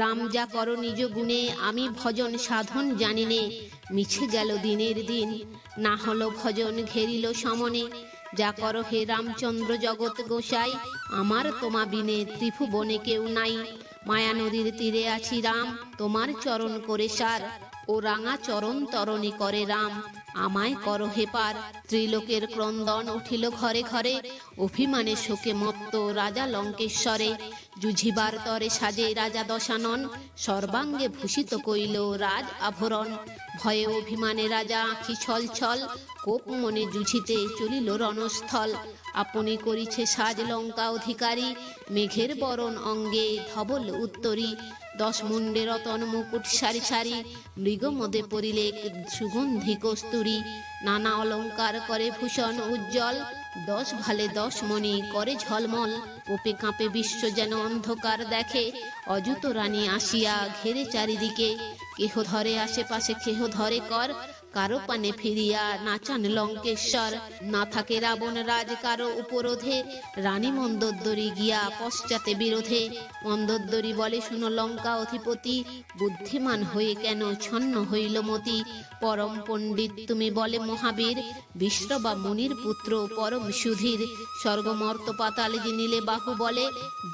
রাম যা কর নিজ গুণে, আমি ভজন সাধন জানিনে মিছে গেল দিনের দিন। না হলো ভজন ঘেরিল সমনে, যা কর হে রামচন্দ্র জগৎ গোসাই, আমার তোমা বিনে ত্রিভুবনে কেউ নাই। মায়া নদীর তীরে আছি রাম, তোমার চরণ করে সার। ও রাঙা চরণ তরণী করে রাম। আমায় কর হেপার ত্রিলোকের ক্রন্দন উঠিল ঘরে ঘরে। অভিমানে শোকে মত্ত রাজা লঙ্কেশ্বরে। জুঝিবার তরে সাজে রাজা দশানন। সর্বাঙ্গে ভূষিত কইল রাজ আভরণ। ভয়ে অভিমানে রাজা আঁখি ছল ছল। কোপ মনে জুঝিতে চলিল রণস্থল। আপনি করিছে সাজ লঙ্কা অধিকারী। মেঘের বরণ অঙ্গে ধবল উত্তরী। দশ মুন্ডে রতন মুকুট সারি সারি, মৃগমদে পরিলে সুগন্ধি কস্তুরী। নানা অলঙ্কার করে ভূষণ উজ্জ্বল, দশ ভালে দশ মণি করে ঝলমল। কোপে কাঁপে বিশ্ব যেন অন্ধকার দেখে, অযুত রানী আসিয়া ঘেরে চারিদিকে। কেহ ধরে আশেপাশে, কেহ ধরে কর কারও পানে ফিরিয়া নাচান লঙ্কেশ্বর, না থাকে রাবণ রাজ কারও উপরোধে। রানী মন্দোদ্দরী গিয়া পশ্চাতে বিরোধে। মন্দোদ্দরী বলে, শুনো লঙ্কা অধিপতি, বুদ্ধিমান হয়ে কেন ছন্ন হইল মতি? পরম পণ্ডিত তুমি বলে মহাবীর বিশ্ববা মুনির পুত্র পরম সুধীর। স্বর্গমর্ত পাতালে জিনিলে বাহু বলে,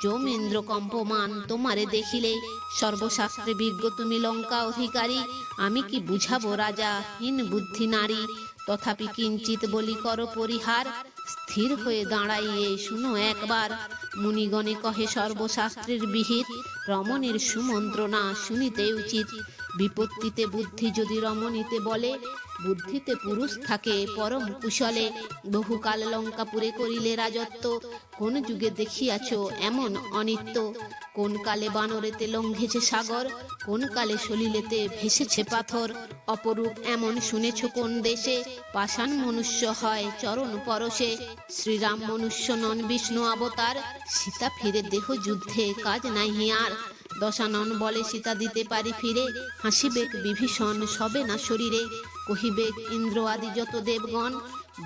যমেন্দ্র কম্পমান তোমারে দেখিলে। সর্বশাস্ত্রে বিজ্ঞ তুমি লঙ্কা অধিকারী। আমি কি বুঝাবো রাজা? হীন বুদ্ধি নারী। তথাপি কিঞ্চিত বলি কর পরিহার, স্থির হয়ে দাঁড়াইয়ে শুনো একবার। মুনিগণে কহে সর্বশাস্ত্রের বিহিত, রমণের সুমন্ত্রণা শুনিতে উচিত। বিপত্তিতে বুদ্ধি যদি রমণীতে বলে, বুদ্ধিতে পুরুষ থাকে পরম কুশলে। বহুকাল লঙ্কাপুরে করিলে রাজত্ব, কোন যুগে দেখিয়াছ এমন অনিত্য? কোন কালে বানরেতে লঙ্ঘেছে সাগর, কোন কালে সলিলেতে ভেসেছে পাথর? অপরূপ এমন শুনেছ কোন দেশে? পাষাণ মনুষ্য হয় চরণ পরশে। শ্রীরাম মনুষ্য নন বিষ্ণু অবতার, সীতা ফিরে দেহ যুদ্ধে কাজ নাই আর দশানন বলে সীতা দিতে পারি ফিরে হাসিবেক বিভীষণ, সবে না শরীরে? কহিবেক ইন্দ্র আদি যত দেবগণ,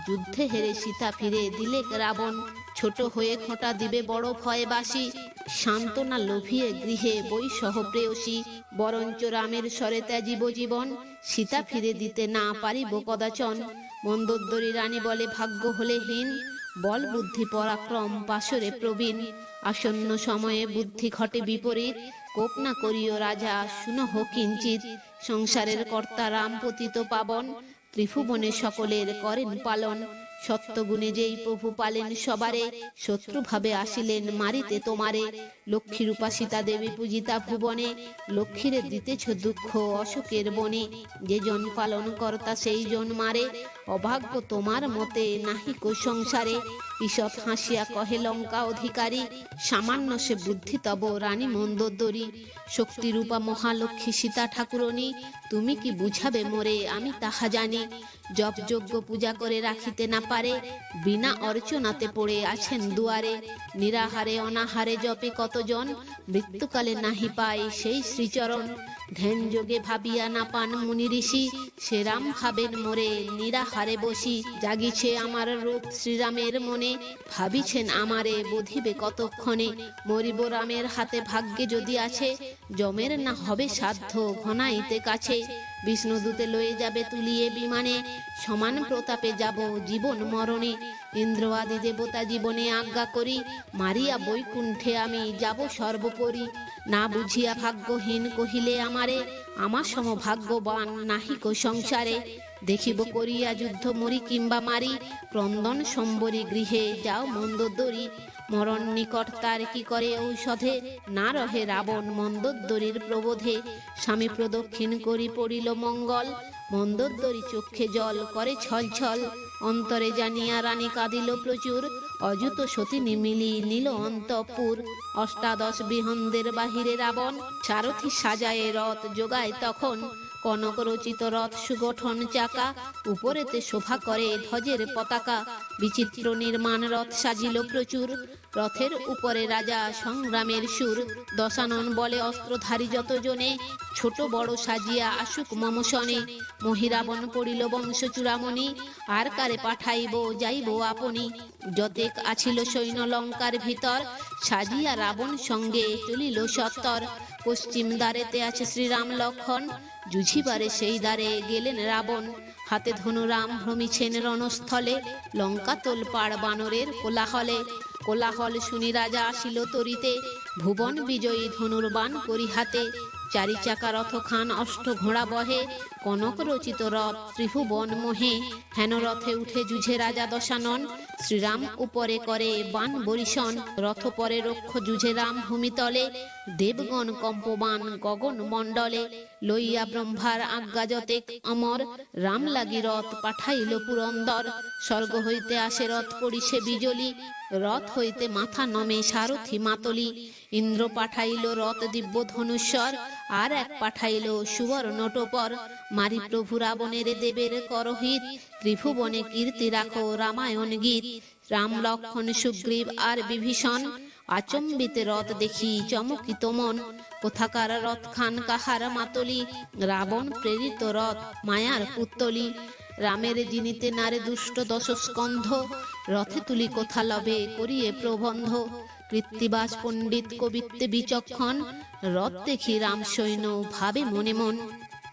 যুদ্ধে হেরে সীতা ফিরে দিলে রাবণ। ছোট হয়ে খোঁটা দিবে বড় ভয় বাসি সান্ত্বনা লোভিয়ে গৃহে বই সহ প্রেয়সী। বরঞ্চ রামের স্বরে ত্যাজিব জীবন, সীতা ফিরে দিতে না পারিব কদাচন। মন্দোদ্দরী রানী বলে ভাগ্য হলে হীন, বল বুদ্ধি পরাক্রম পাশরে প্রবীণ। আসন্ন সময়ে বুদ্ধি ঘটে বিপরীত। কোপ না করিও রাজা শুনহ কিঞ্চিত। সংসারের কর্তা রাম পতিত পাবন, ত্রিভুবনে সকলের করেন পালন। সত্যগুণে যেই প্রভু পালেন সবারে, শত্রুভাবে আসিলেন মারিতে তোমারে। লক্ষ্মীরূপা সীতা দেবী পূজিতা ভুবনে, লক্ষ্মীরে দিতেছ দুঃখ অশোকের বনে। যে জন পালন কর্তা সেই জন মারে, অভাগ্য তোমার মতে নাহিক সংসারে। ঈষৎ হাসিয়া কহে লঙ্কা অধিকারী, সামান্য সে বুদ্ধি তব রানী মন্দোদরী শক্তিরূপা মহালক্ষ্মী সীতা ঠাকুরনী তুমি কি বুঝাবে মোরে, আমি তাহা জানি। জপ যজ্ঞ পূজা করে রাখিতে না পারে, বিনা অর্চনাতে পড়ে আছেন দুয়ারে। নিরাহারে অনাহারে জপে কতজন? মৃত্যুকালে নাহি পায় সেই শ্রীচরণ। ধ্যান যোগে ভাবিয়া না পান মুনি ঋষি। সেরাম ভাবেন মোরে নিরাহারে বসি। জাগিছে আমার রূপ শ্রীরামের মনে। ভাবিছেন আমারে বধিবে কতক্ষণে। মরিব রামের হাতে ভাগ্যে যদি আছে জমের না হবে সাধ্য ঘনাইতে কাছে। বিষ্ণুদূতে লয়ে যাবে তুলিয়ে বিমানে। সমান প্রতাপে যাব জীবন মরণে। ইন্দ্র আদি দেবতা জীবনে আজ্ঞা করি। মারিয়া বৈকুণ্ঠে আমি যাব সর্বোপরি। না বুঝিয়া ভাগ্যহীন কহিলে আমারে আমার সমভাগ্যবান নাহিক সংসারে। দেখিব করিয়া যুদ্ধ মরি কিংবা মারি, ক্রন্দন সম্বরী গৃহে যাও মন্দোদরী মরণ নিকট তার কি করে ঔষধে? না রহে রাবণ মন্দোদ্দরীর প্রবোধে। স্বামী প্রদক্ষিণ করি পড়িল মঙ্গল মন্দোদ্দরী চক্ষে জল করে ছল ছল অন্তরে জানিয়া রানী কাঁদিল প্রচুর। অযুত সতী মিলি নীল অন্তপুর। অষ্টাদশ বিহন্দের বাহিরে রাবণ, সারথি সাজায়ে রথ জোগায় তখন। কনক রচিত রথ সুগঠন চাকা, উপরেতে শোভা করে ধ্বজের পতাকা, বিচিত্র নির্মাণ রথ সাজিল প্রচুর, রথের উপরে রাজা সংগ্রামের সুর, দশানন বলে অস্ত্রধারী যত জনে ছোট বড় সাজিয়া আসুক মমসনে মহিরাবন পড়িল বংশ চূড়ামণি, আর কারে পাঠাইব যাইব আপনি, যতেক আছিল সৈন্য লঙ্কার ভিতর সাজিয়া রাবণ সঙ্গে চলিল সত্তর পশ্চিম দ্বারেতে আছে শ্রীরাম লক্ষণ। জুঝিবারে সেই দ্বারে গেলেন রাবণ। হাতে ধনুরাম ভ্রমিছেন রণস্থলে। লঙ্কা তোল পাড় বানরের কোলাহলে। কোলাহল শুনি রাজা আসিল তরিতে। ভুবন বিজয়ী ধনুর্বাণ করি হাতে চারি চাকা রথ খান অষ্ট ঘোড়া বহে, কনক রচিত রথ ত্রিভুবন মোহে। হেন রথে উঠে যুঝে রাজা দশানন, শ্রীরাম উপরে করে বান বরিশন। রথ পরে রক্ষ যুঝে রাম ভূমিতলে, দেবগণ কম্পবান গগন মণ্ডলে। লইয়া ব্রহ্মার আজ্ঞা যতে অমর। রাম লাগি রথ পাঠাইল পুরন্দর। স্বর্গ হইতে আসে রথ পড়িছে বিজলি। রথ হইতে মাথা নমে সারথি মাতলি। ইন্দ্র পাঠাইল রথ দিব্য ধনুস্বর আর এক পাঠাইল সুবর্ণ টোপর। মারি প্রভু রাবণের দেবের করহিত। ত্রিভুবনে কীর্তি রাখো রামায়ণ গীত। রাম লক্ষণ সুগ্রীব আর বিভীষণ। আচম্বিতে রথ দেখি চমকিত মন। কোথাকার রথ খান কাহার মাতলি? রাবণ প্রেরিত রথ, মায়ার পুত্তলি রামের জিনিতে নারে দুষ্ট দশ স্কন্ধ রথে তুলি কোথা লবে, করিয়ে প্রবন্ধ। কৃত্তিবাস পণ্ডিত কবিত্বে বিচক্ষণ। রথ দেখি রাম সৈন্য ভাবে মনে মন।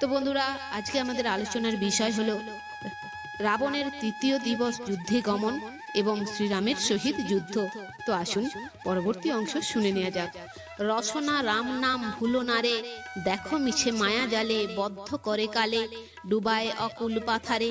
তো বন্ধুরা, আজকে আমাদের আলোচনার বিষয় হলো রাবণের তৃতীয় দিবস যুদ্ধে গমন এবং শ্রীরামের সহিত যুদ্ধ। তো আসুন, পরবর্তী অংশ শুনে নেওয়া যাক। রসনা রাম নাম ভুলো না রে, দেখো মিছে মায়া জালে, বদ্ধ করে কালে, ডুবায় অকুল পাথারে।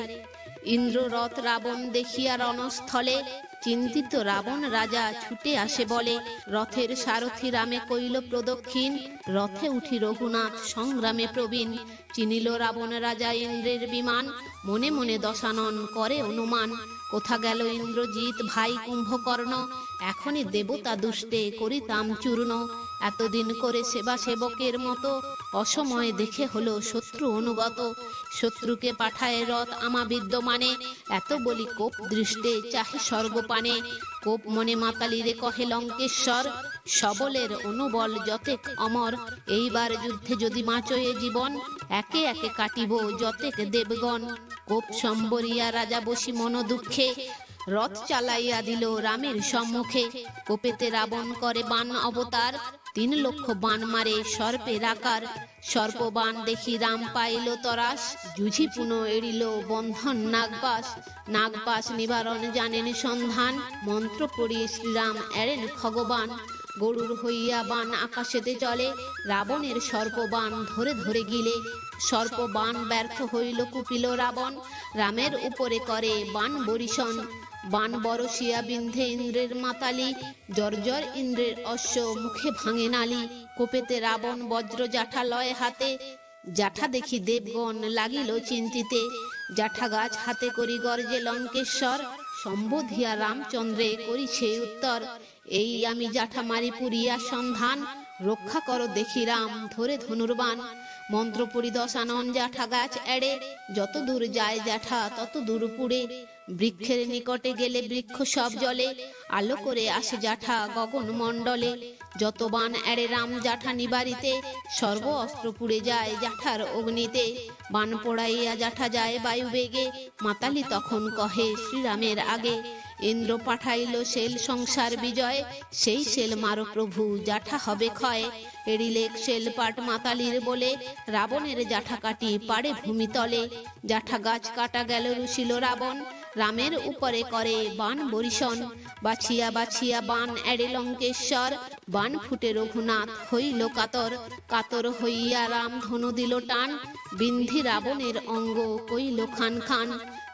ইন্দ্ররথ রাবণ দেখিয়া রণস্থলে চিন্তিত রাবণ রাজা ছুটে আসে বলে, রথের সারথি রামে কইল প্রদক্ষিণ, রথে উঠি রঘুনাথ, সংগ্রামে প্রবীণ। চিনিল রাবণ রাজা ইন্দ্রের বিমান, মনে মনে দশানন করে অনুমান। কোথা গেল ইন্দ্রজিৎ ভাই কুম্ভকর্ণ? এখনই দেবতা দুষ্টে করিতাম চূর্ণ। এতদিন করে সেবা সেবকের মতো, অসময়ে দেখে হলো শত্রু অনুগত। শত্রুকে পাঠায় রথ আমা বিদ্যমানে। এত বলি কোপ দৃষ্টে চাহে স্বর্গপানে কোপ মনে মাতালি রে কহে লঙ্কেশ্বর, সবলের অনুবল যতেক অমর। এইবার যুদ্ধে যদি বাঁচয়ে জীবন, একে একে কাটিব যতেক দেবগণ। কোপ সম্বরিয়া রাজা বসি মন দুঃখে, রথ চালাইয়া দিল রামের সম্মুখে। কোপেতে রাবণ করে বান অবতার তিন লক্ষ বান মারে সর্পের আকার সর্প বান দেখি রাম পাইল তরাস। জুঝি পুন এড়িল বন্ধন নাগবাস। নাগবাস নিবারণ জানেন সন্ধান। মন্ত্র পড়িয়ে শ্রীরাম এড়েন ভগবান। গরুর হইয়া বান আকাশেতে চলে। রাবণের সর্পবান ধরে ধরে গিলে। সর্পবান ব্যর্থ হইল কুপিল রাবণ। রামের উপরে করে বান বরিশন। বান বরসিয়া বিন্ধে ইন্দ্রের মাতালি জর্জর ইন্দ্রের অশ্ব মুখে ভাঙে নালি। কোপেতে রাবণ বজ্র জাঠা লয় হাতে, জাঠা দেখি দেবগণ লাগিল চিন্তিতে। জাঠা গাছ হাতে করি গর্জে লঙ্কেশ্বর, সম্বোধিয়া রামচন্দ্রে করিছে উত্তর। এই আমি জাঠা মারি পুরিয়া সন্ধান রক্ষা করো দেখি রাম, ধরে ধনুর্বান মন্ত্র পরিদশানন জাঠা গাছ এড়ে, যত দূর যায় জ্যাঠা তত দূর পুড়ে। বৃক্ষের নিকটে গেলে বৃক্ষ সব জলে, আলো করে আসে জাঠা গগন মণ্ডলে। যত বান এড়ে রাম জাঠা নিবারিতে, সর্ব অস্ত্র পুড়ে যায় জাঠার অগ্নিতে। বান পোড়াইয়া জাঠা যায় বায়ু বেগে, মাতালি তখন কহে শ্রীরামের আগে। ইন্দ্র পাঠাইল সেল সংসার বিজয়, সেই সেল মারো প্রভু, জাঠা হবে ক্ষয়। এড়িলেক সেল পাট মাতালির বলে, রাবণের জাঠা কাটি পাড়ে ভূমিতলে জাঠা গাছ কাটা গেল রুশিল রাবণ রামের উপরে করে বান বরিশন। বাছিয়া বাছিয়া বান এড়ে লঙ্কেশ্বর। বান ফুটে রঘুনাথ হইল কাতর। কাতর হইয়া রাম ধনু দিল টান। বিন্ধি রাবণের অঙ্গ কইল খান খান।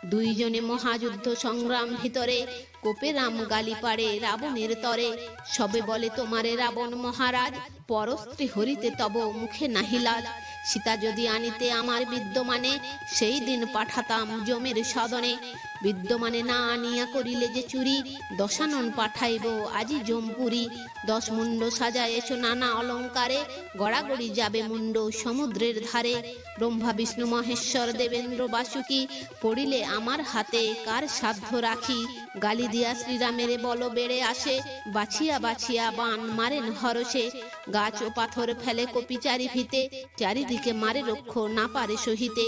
দুইজনে মহাযুদ্ধ সংগ্রাম ভিতরে। কোপে রাম গালি পাড়ে রাবণের তরে। সবে বলে তোমারে রাবণ মহারাজ। পরস্ত্রী হরিতে তব মুখে নাহিলাল সীতা যদি আনিতে আমার বিদ্যমানে, সেই দিন পাঠাতাম জমের সদনে। বিদ্যমানে না আনিয়া করিলে যে চুরি, দশানন পাঠাইব আজি জমপুরি। দশ মুন্ড সাজায়েছ নানা অলঙ্কারে, গড়াগড়ি যাবে মুন্ড সমুদ্রের ধারে। ব্রহ্মা, বিষ্ণু, মহেশ্বর, দেবেন্দ্র, বাসুকি, পড়িলে আমার হাতে কার সাধ্য রাখি? গালি দিয়া শ্রীরামের বল বেড়ে আসে, বাছিয়া বাছিয়া বান মারেন হরসে গাছ ও পাথর ফেলে কপি চারি ভিতে চারিদিকে মারে রক্ষ না পারে সহিতে।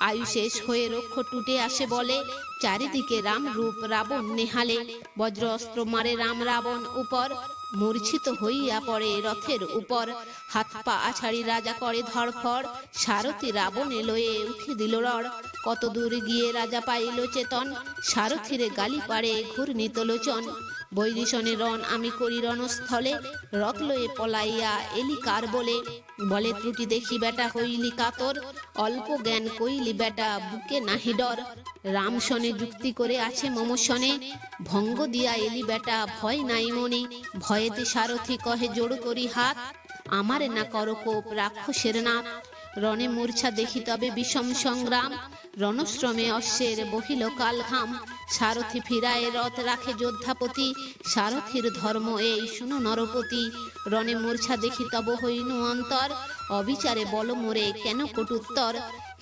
আয়ু শেষ হয়ে রক্ষ টুটে আসে বলে, চারিদিকে রাম রূপ রাবণ নেহালে। বজ্র অস্ত্র মারে রাম রাবণ উপর, মূর্ছিত হইয়া পড়ে রথের উপর। হাত পা আছাড়ি রাজা করে ধরফড় সারথি রাবণে লয়ে উঠে দিল রড়। কত দূর গিয়ে রাজা পাইল চেতন, সারথিরে গালি পাড়ে ঘূর্ণিত লোচন। বৈরিশনে রণ আমি করি রণস্থলে, রথ লয়ে পলাইয়া এলি কার বলে? বলে ত্রুটি দেখি বেটা হইলি কাতর, অল্প জ্ঞান কইলি বেটা বুকে নাহি ডর। রাম শনে যুক্তি করে আছে মমশনে ভঙ্গ দিয়া এলি বেটা ভয় নাই মনে। ভয়েতে সারথি কহে জোড় করি হাত, আমারে না করকোপ রাক্ষসের নাথ। রণে মূর্ছা দেখি তবে বিষম সংগ্রাম। রণশ্রমে অশ্বের বহিল কাল ঘাম। সারথি ফিরায় রথ রাখে যোদ্ধাপতি। সারথির ধর্ম এই, শুনো নরপতি। রণে মূর্ছা দেখি তব হইনু অন্তর। অবিচারে বল মোরে, কেন কটুত্তর?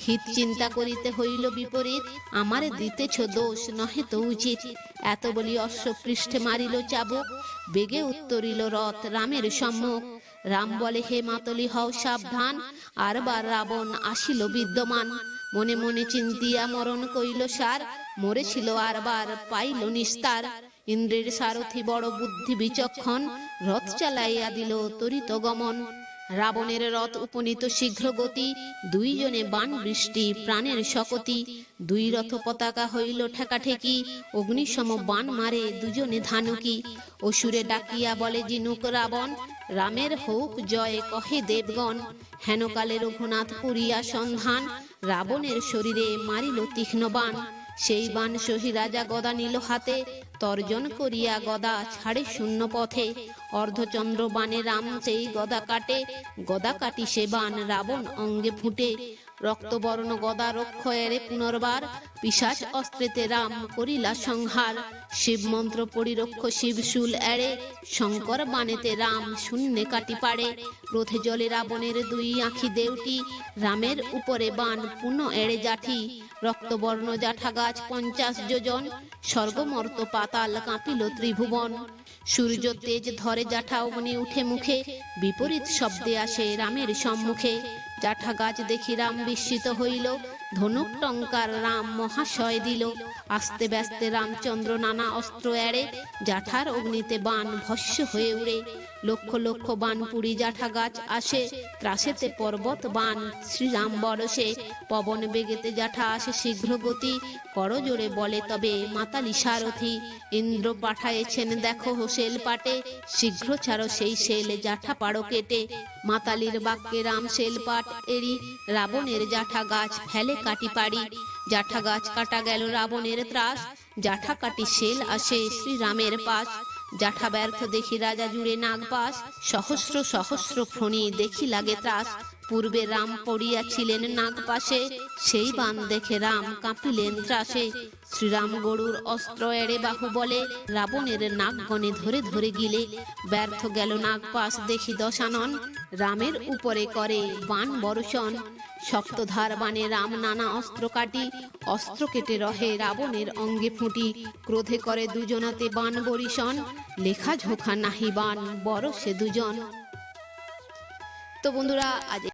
হিত চিন্তা করিতে হইল বিপরীত। আমারে দিতেছ দোষ, নহে তো উচিত। এত বলি অশ্ব পৃষ্ঠে মারিল চাবুক। বেগে উত্তরিল রথ রামের সম্মুখ। রাম বলে, হে মাতলি, হও সাবধান। আরবার রাবণ আসিল বিদ্যমান। মনে মনে চিন্তিয়া মরণ কইল সার। মরেছিল আর বার পাইল নিস্তার। ইন্দ্রের সারথি বড় বুদ্ধি বিচক্ষণ। রথ চালাইয়া দিল তরিত গমন। রাবণের রথ উপনীত শীঘ্র গতি দুইজনে বান বৃষ্টি, প্রাণের শকতি, দুই রথ পতাকা হইল ঠেকাঠেকি অগ্নিসম বান মারে দুজনে ধানুকি। অসুরে ডাকিয়া বলে, জিনুক রাবণ, রামের হোক জয়, কহে দেবগণ। হেনকালে রঘুনাথ পুরিয়া সন্ধান, রাবণের শরীরে মারিল তীক্ষ্ণ বাণ সেই বান সহি রাজা গদা নিল হাতে, তর্জন করিয়া গদা ছাড়ে শূন্য পথে। অর্ধচন্দ্র বানে রাম সেই গদা কাটে, গদা কাটি সে বান রাবণ অঙ্গে ফুটে। রক্তবর্ণ গদা রক্ষ এরে পুনর্বার পিশাচ অস্ত্রেতে রাম করিলা সংহার। শিব মন্ত্র পরিরক্ষ শিবশুল এড়ে শঙ্কর বাণেতে রাম শূন্যে কাটি পাড়ে। ক্রোধে জলে রাবণের দুই আঁখি দেউটি, রামের উপরে বান পুনঃ এড়ে জাঠি। রক্তবর্ণ জাঠা গাছ পঞ্চাশ যোজন, স্বর্গমর্ত পাতাল কাঁপিল ত্রিভুবন। সূর্য তেজ ধরে জাঠা অগ্নি উঠে মুখে, বিপরীত শব্দে আসে রামের সম্মুখে। জাঠা গাছ দেখি রাম বিস্মিত হইল, ধনুক টঙ্কার রাম মহাশয় দিল। আস্তে ব্যস্তে রামচন্দ্র নানা অস্ত্র এড়ে, জাঠার অগ্নিতে বান ভস্য হয়ে উড়ে। লক্ষ লক্ষ বান পুরি জাঠা গাছ আসে, ত্রাসেতে পর্বত বান, শ্রীরাম বরসে, পবন বেগেতে জাঠা আসে শীঘ্র গতি করজোড়ে বলে তবে মাতালি সারথি, ইন্দ্র পাঠায়েছেন দেখো হোসেল পাটে, শীঘ্র ছাড়ো সেই শেল জাঠা পাড়ো কেটে, মাতালির বাক্যে রাম শেল পাট এরি, রাবণের জাঠা গাছ ফেলে কাটি পারি জাঠা গাছ কাটা গেল রাবণের ত্রাস, জাঠা কাটি শেল আসে শ্রীরামের পাশ জাঠা ব্যর্থ দেখি রাজা জুড়ে নাগপাশ সহস্র সহস্র ফণি দেখি লাগে ত্রাস। পূর্বে রাম পড়িয়াছিলেন নাগ পাশে সেই বান দেখে রাম কাঁপিলেন ত্রাসে। শ্রীরাম গরুর অস্ত্র এড়ে বাহু বলে, রাবণের নাগ গণে ধরে ধরে গিলে। ব্যর্থ গেল নাগ পাশ দেখি দশানন, রামের উপরে করে বান বর্ষণ। সপ্তধার বানে রাম নানা অস্ত্র কাটি, অস্ত্র কেটে রহে রাবণের অঙ্গে ফুটি। ক্রোধে করে দুজনাতে বান বরিশন লেখা ঝোখা নাহি বান বড় সে দুজন। তো বন্ধুরা, আজ